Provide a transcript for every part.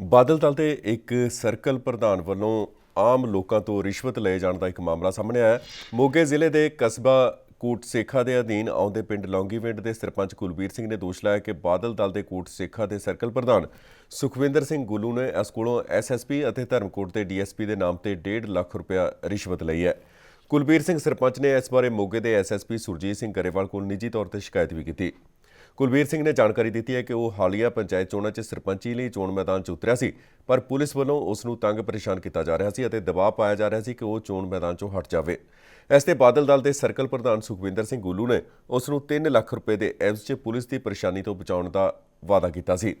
ਬਾਦਲ ਦਲ ਦੇ ਇੱਕ ਸਰਕਲ ਪ੍ਰਧਾਨ ਵੱਲੋਂ ਆਮ ਲੋਕਾਂ ਤੋਂ ਰਿਸ਼ਵਤ ਲਏ ਜਾਣ ਦਾ ਇੱਕ ਮਾਮਲਾ ਸਾਹਮਣੇ ਆਇਆ ਮੋਗੇ ਜ਼ਿਲ੍ਹੇ ਦੇ ਕਸਬਾ ਕੋਟ ਸੇਖਾ ਦੇ ਅਧੀਨ ਆਉਂਦੇ ਪਿੰਡ ਲੌਂਗੀਵਿੰਡ ਦੇ ਸਰਪੰਚ ਕੁਲਬੀਰ ਸਿੰਘ ਨੇ ਦੋਸ਼ ਲਾਇਆ ਕਿ ਬਾਦਲ ਦਲ ਦੇ ਕੋਟ ਸੇਖਾ ਦੇ ਸਰਕਲ ਪ੍ਰਧਾਨ ਸੁਖਵਿੰਦਰ ਸਿੰਘ ਗੁੱਲੂ ਨੇ ਇਸ ਕੋਲੋਂ ਐਸਐਸਪੀ ਅਤੇ ਧਰਮਕੋਟ ਦੇ ਡੀਐਸਪੀ ਦੇ ਨਾਮ ਤੇ 1.5 ਲੱਖ ਰੁਪਇਆ ਰਿਸ਼ਵਤ ਲਈ ਹੈ। ਕੁਲਬੀਰ ਸਿੰਘ ਸਰਪੰਚ ਨੇ ਇਸ ਬਾਰੇ ਮੋਗੇ ਦੇ ਐਸਐਸਪੀ ਸੁਰਜੀਤ ਸਿੰਘ ਗਰੇਵਾਲ ਕੋਲ ਨਿੱਜੀ ਤੌਰ ਤੇ ਸ਼ਿਕਾਇਤ ਵੀ ਕੀਤੀ। ਕੁਲਬੀਰ ਸਿੰਘ ਨੇ ਜਾਣਕਾਰੀ ਦਿੱਤੀ ਹੈ ਕਿ ਉਹ ਹਾਲੀਆ ਪੰਚਾਇਤ ਚੋਣਾਂ 'ਚ ਸਰਪੰਚੀ ਲਈ ਚੋਣ ਮੈਦਾਨ 'ਚ ਉਤਰਿਆ ਸੀ, ਪਰ ਪੁਲਿਸ ਵੱਲੋਂ ਉਸ ਨੂੰ ਤੰਗ ਪਰੇਸ਼ਾਨ ਕੀਤਾ ਜਾ ਰਿਹਾ ਸੀ ਅਤੇ ਦਬਾਅ ਪਾਇਆ ਜਾ ਰਿਹਾ ਸੀ ਕਿ ਉਹ ਚੋਣ ਮੈਦਾਨ 'ਚੋਂ ਹਟ ਜਾਵੇ। ਇਸ ਤੇ ਬਾਦਲ ਦਲ ਦੇ ਸਰਕਲ ਪ੍ਰਧਾਨ ਸੁਖਵਿੰਦਰ ਸਿੰਘ ਗੁੱਲੂ ਨੇ ਉਸ ਨੂੰ 3 ਲੱਖ ਰੁਪਏ ਦੇ ਐਵਜ਼ 'ਚ ਪੁਲਿਸ ਦੀ ਪਰੇਸ਼ਾਨੀ ਤੋਂ ਬਚਾਉਣ ਦਾ ਵਾਅਦਾ ਕੀਤਾ ਸੀ।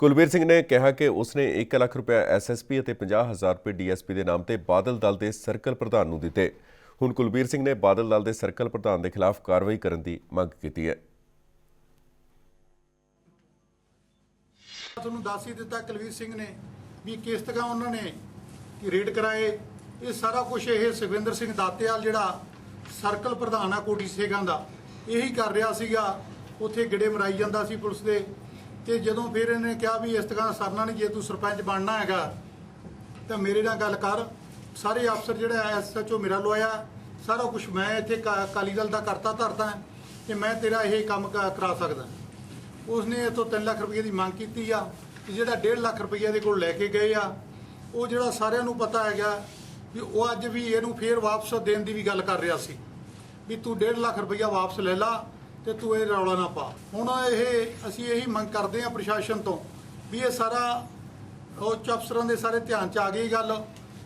ਕੁਲਬੀਰ ਸਿੰਘ ਨੇ ਕਿਹਾ ਕਿ ਉਸਨੇ 1 ਲੱਖ ਰੁਪਏ ਐਸਐਸਪੀ ਅਤੇ 50000 ਰੁਪਏ ਡੀਐਸਪੀ ਦੇ ਨਾਮ ਤੇ ਬਾਦਲ ਦਲ ਦੇ ਸਰਕਲ ਪ੍ਰਧਾਨ ਨੂੰ ਦਿੱਤੇ। ਹੁਣ ਕੁਲਬੀਰ ਸਿੰਘ ਨੇ ਬਾਦਲ ਦਲ ਦੇ ਸਰਕਲ ਪ੍ਰਧਾਨ ਦੇ ਖਿਲਾਫ ਕਾਰਵਾਈ ਕਰਨ ਦੀ ਮੰਗ ਕੀਤੀ ਹੈ। ਤੁਹਾਨੂੰ ਦੱਸ ਹੀ ਦਿੱਤਾ ਕੁਲਵੀਰ ਸਿੰਘ ਨੇ ਵੀ ਕਿਸ ਤਰ੍ਹਾਂ ਉਹਨਾਂ ਨੇ ਰੇਡ ਕਰਾਏ। ਇਹ ਸਾਰਾ ਕੁਝ ਇਹ ਸੁਖਵਿੰਦਰ ਸਿੰਘ ਦਾਤੇਵਾਲ ਜਿਹੜਾ ਸਰਕਲ ਪ੍ਰਧਾਨ ਆ ਕੋਟੀ ਸੇਗਾਂ ਦਾ, ਇਹੀ ਕਰ ਰਿਹਾ ਸੀਗਾ। ਉੱਥੇ ਗਿੜੇ ਮਰਾਈ ਜਾਂਦਾ ਸੀ ਪੁਲਿਸ ਦੇ। ਤੇ ਜਦੋਂ ਫਿਰ ਇਹਨੇ ਕਿਹਾ ਵੀ ਇਸ ਤਰ੍ਹਾਂ ਸਰਨਾ ਨਹੀਂ, ਜੇ ਤੂੰ ਸਰਪੰਚ ਬਣਨਾ ਹੈਗਾ, ਤਾਂ ਮੇਰੇ ਨਾਲ ਗੱਲ ਕਰ। ਸਾਰੇ ਅਫਸਰ ਜਿਹੜਾ ਐਸਐਚਓ ਮੇਰਾ ਲਵਾਇਆ। ਸਾਰਾ ਕੁਝ ਮੈਂ ਇੱਥੇ ਕਾ- ਅਕਾਲੀ ਦਲ ਦਾ ਕਰਤਾ ਧਰਦਾ ਕਿ ਮੈਂ ਤੇਰਾ ਇਹ ਕੰਮ ਕ- ਕਰਾ ਸਕਦਾ। ਉਸਨੇ ਇਥੋਂ 3 ਲੱਖ ਰੁਪਏ ਦੀ ਮੰਗ ਕੀਤੀ ਆ ਜਿਹੜਾ 1.5 ਲੱਖ ਰੁਪਏ ਦੇ ਕੋਲ ਲੈ ਕੇ ਗਏ ਆ, ਉਹ ਜਿਹੜਾ ਸਾਰਿਆਂ ਨੂੰ ਪਤਾ ਹੈਗਾ ਵੀ ਉਹ ਅੱਜ ਵੀ ਇਹਨੂੰ ਫੇਰ ਵਾਪਸ ਦੇਣ ਦੀ ਵੀ ਗੱਲ ਕਰ ਰਿਹਾ ਸੀ ਵੀ ਤੂੰ 1.5 ਲੱਖ ਰੁਪਇਆ ਵਾਪਸ ਲੈ ਲਾ ਤੇ ਤੂੰ ਇਹ ਰੌਲਾ ਨਾ ਪਾ। ਹੁਣ ਇਹ ਅਸੀਂ ਇਹੀ ਮੰਗ ਕਰਦੇ ਆ ਪ੍ਰਸ਼ਾਸਨ ਤੋਂ ਵੀ ਇਹ ਸਾਰਾ ਉੱਚ ਅਫਸਰਾਂ ਦੇ ਸਾਰੇ ਧਿਆਨ ਚ ਆ ਗਈ ਗੱਲ,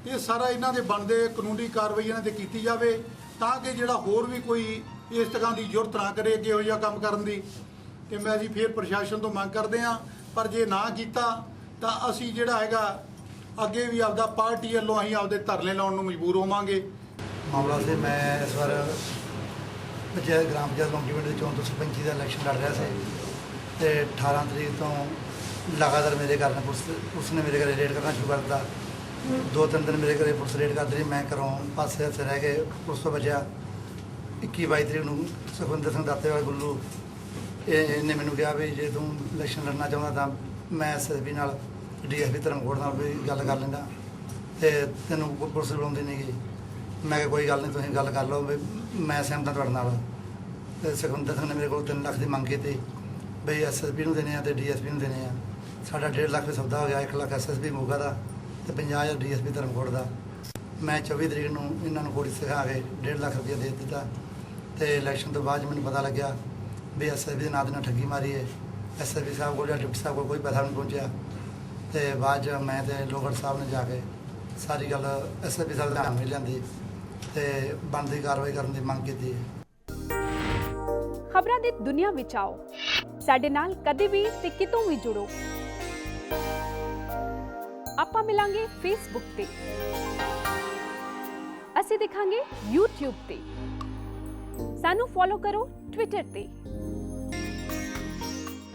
ਇਹ ਸਾਰਾ ਇਹਨਾਂ ਦੇ ਬਣਦੇ ਕਾਨੂੰਨੀ ਕਾਰਵਾਈ ਇਹਨਾਂ ਤੇ ਕੀਤੀ ਜਾਵੇ ਤਾਂ ਕਿ ਜਿਹੜਾ ਹੋਰ ਵੀ ਕੋਈ ਇਸ ਤਰ੍ਹਾਂ ਦੀ ਜ਼ਰੂਰਤ ਨਾ ਕਰੇ ਅੱਗੇ ਇਹੋ ਜਿਹਾ ਕੰਮ ਕਰਨ ਦੀ। ਤੇ ਮੈਂ ਅਸੀਂ ਫੇਰ ਪ੍ਰਸ਼ਾਸਨ ਤੋਂ ਮੰਗ ਕਰਦੇ ਹਾਂ, ਪਰ ਜੇ ਨਾ ਕੀਤਾ, ਤਾਂ ਅਸੀਂ ਜਿਹੜਾ ਹੈਗਾ, ਅੱਗੇ ਵੀ ਆਪਦਾ ਪਾਰਟੀ ਵੱਲੋਂ ਅਸੀਂ ਆਪਦੇ ਧਰਨੇ ਲਾਉਣ ਨੂੰ ਮਜਬੂਰ ਹੋਵਾਂਗੇ। ਮਾਮਲਾ ਸੀ ਮੈਂ ਇਸ ਵਾਰ ਪੰਚਾਇਤ, ਗ੍ਰਾਮ ਪੰਚਾਇਤ ਕੰਪਲੀਮੈਂਟ ਦੇ ਚੋਣ ਤੋਂ ਸਰਪੰਚੀ ਦਾ ਇਲੈਕਸ਼ਨ ਲੜ ਰਿਹਾ ਸੀ। ਤੇ 18 ਤਰੀਕ ਤੋਂ ਲਗਾਤਾਰ ਮੇਰੇ ਘਰ ਨੇ ਪੁਲਿਸ, ਉਸਨੇ ਮੇਰੇ ਘਰੇ ਰੇਡ ਕਰਨਾ ਸ਼ੁਰੂ ਕਰ ਦਿੱਤਾ। ਦੋ ਤਿੰਨ ਦਿਨ ਮੇਰੇ ਘਰੇ ਪੁਲਿਸ ਰੇਡ ਕਰਦੀ ਰਹੀ, ਮੈਂ ਘਰੋਂ ਪਾਸੇ ਹੱਥ ਰਹਿ ਕੇ ਪੁਲਿਸ ਤੋਂ ਬਚਿਆ। 21 22 ਤਰੀਕ ਨੂੰ ਸੁਖਵਿੰਦਰ ਸਿੰਘ ਦਾਤੇ ਵਾਲੇ ਗੁੱਲੂ ਇਹਨੇ ਮੈਨੂੰ ਕਿਹਾ ਵੀ ਜੇ ਤੂੰ ਇਲੈਕਸ਼ਨ ਲੜਨਾ ਚਾਹੁੰਦਾ ਤਾਂ ਮੈਂ ਐਸਐਸਬੀ ਨਾਲ ਡੀਐਸਪੀ ਧਰਮਕੋਟ ਨਾਲ ਵੀ ਗੱਲ ਕਰ ਲੈਂਦਾ। ਤੇ ਤੈਨੂੰ ਪੁਲਿਸ ਬੁਲਾਉਂਦੀ ਨਹੀਂ ਗਈ ਮੈਂ ਕਿਹਾ ਕੋਈ ਗੱਲ ਨਹੀਂ ਤੁਸੀਂ ਗੱਲ ਕਰ ਲਓ ਵੀ ਮੈਂ ਸਹਿਮਤ ਹਾਂ ਤੁਹਾਡੇ ਨਾਲ। ਤੇ ਸੁਖਵਿੰਦਰ ਸਿੰਘ ਨੇ ਮੇਰੇ ਕੋਲ 3 ਲੱਖ ਦੀ ਮੰਗ ਕੀਤੀ ਬਈ ਐਸਐਸਬੀ ਨੂੰ ਦੇਣੇ ਆ ਤੇ ਡੀਐਸਪੀ ਨੂੰ ਦੇਣੇ ਆ। ਸਾਡਾ 1.5 ਲੱਖ ਦਾ ਸੌਦਾ ਹੋ ਗਿਆ 1 ਲੱਖ ਐਸਐਸਬੀ ਮੋਗਾ ਦਾ ਤੇ 50000 ਡੀਐਸਪੀ ਧਰਮਕੋਟ ਦਾ। ਮੈਂ 24 ਤਰੀਕ ਨੂੰ ਇਹਨਾਂ ਨੂੰ ਕੋੜੀ ਸਿਖਾ ਕੇ 1.5 ਲੱਖ ਰੁਪਏ ਦੇ ਦਿੱਤਾ। ਤੇ ਇਲੈਕਸ਼ਨ ਤੋਂ ਬਾਅਦ 'ਚ ਮੈਨੂੰ ਪਤਾ ਲੱਗਿਆ ਵੀ ਐਸਐਸਬੀ ਦੇ ਨਾਂ ਦੇ ਨਾਲ ਠੱਗੀ ਮਾਰੀ ਹੈ। ਐਸਐਸਬੀ ਸਾਹਿਬ ਕੋਲ ਜਾਂ ਡਿਪਟੀ ਸਾਹਿਬ ਕੋਲ ਕੋਈ ਪੈਸਾ ਨਹੀਂ ਪਹੁੰਚਿਆ। ਤੇ ਬਾਅਦ 'ਚ ਮੈਂ ਤੇ ਲੋਗੜ ਸਾਹਿਬ ਨੇ ਜਾ ਕੇ ਸਾਰੀ ਗੱਲ ਐਸਐਸਬੀ ਸਾਹਿਬ ਦੇ ਧਿਆਨ ਲਿਆਂਦੀ ਤੇ ਬਣਦੀ ਕਾਰਵਾਈ ਕਰਨ ਦੀ ਮੰਗ ਕੀਤੀ ਖਬਰਾਂ ਦੀ ਦੁਨੀਆ ਵਿੱਚ ਆਓ। ਸਾਡੇ ਨਾਲ ਕਦੇ ਵੀ ਤੇ ਕਿਤੋਂ ਵੀ ਜੁੜੋ। ਆਪਾਂ ਮਿਲਾਂਗੇ ਫੇਸਬੁੱਕ ਤੇ। ਅਸੀਂ ਦਿਖਾਂਗੇ YouTube ਤੇ। ਸਾਨੂੰ ਫੋਲੋ ਕਰੋ Twitter ਤੇ।